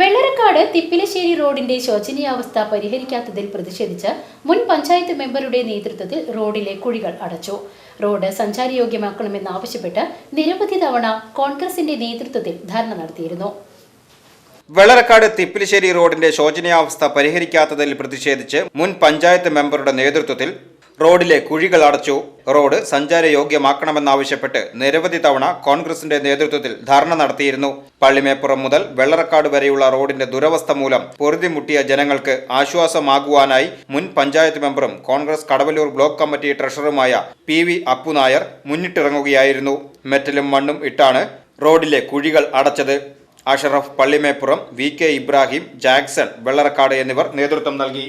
Vellarakkad Thippilassery റോഡിന്റെ ശോചനീയാവസ്ഥ പരിഹരിക്കാത്തതിൽ പ്രതിഷേധിച്ച് മുൻ പഞ്ചായത്ത് മെമ്പറുടെ നേതൃത്വത്തിൽ റോഡിലെ കുഴികൾ അടച്ചു. റോഡ് സഞ്ചാരയോഗ്യമാക്കണമെന്നാവശ്യപ്പെട്ട് നിരവധി തവണ കോൺഗ്രസിന്റെ നേതൃത്വത്തിൽ ധർണ നടത്തിയിരുന്നു. വെള്ളരക്കാട് തിപ്പിലിശ്ശേരി റോഡിന്റെ ശോചനീയാവസ്ഥ പരിഹരിക്കാത്തതിൽ പ്രതിഷേധിച്ച് മുൻ പഞ്ചായത്ത് മെമ്പറുടെ നേതൃത്വത്തിൽ റോഡിലെ കുഴികൾ അടച്ചു. റോഡ് സഞ്ചാരയോഗ്യമാക്കണമെന്നാവശ്യപ്പെട്ട് നിരവധി തവണ കോൺഗ്രസിന്റെ നേതൃത്വത്തിൽ ധർണ നടത്തിയിരുന്നു. പള്ളിമേപ്പുറം മുതൽ വെള്ളറക്കാട് വരെയുള്ള റോഡിന്റെ ദുരവസ്ഥ മൂലം പൊറുതിമുട്ടിയ ജനങ്ങൾക്ക് ആശ്വാസമാകുവാനായി മുൻ പഞ്ചായത്ത് മെമ്പറും കോൺഗ്രസ് കടവല്ലൂർ ബ്ലോക്ക് കമ്മിറ്റി ട്രഷററുമായ പി വി അപ്പുനായർ മുന്നിട്ടിറങ്ങുകയായിരുന്നു. മെറ്റലും മണ്ണും ഇട്ടാണ് റോഡിലെ കുഴികൾ അടച്ചത്. Ashraf Pallimeppuram V K Ibrahim Jackson Vellarakkad എന്നിവർ നേതൃത്വം നൽകി.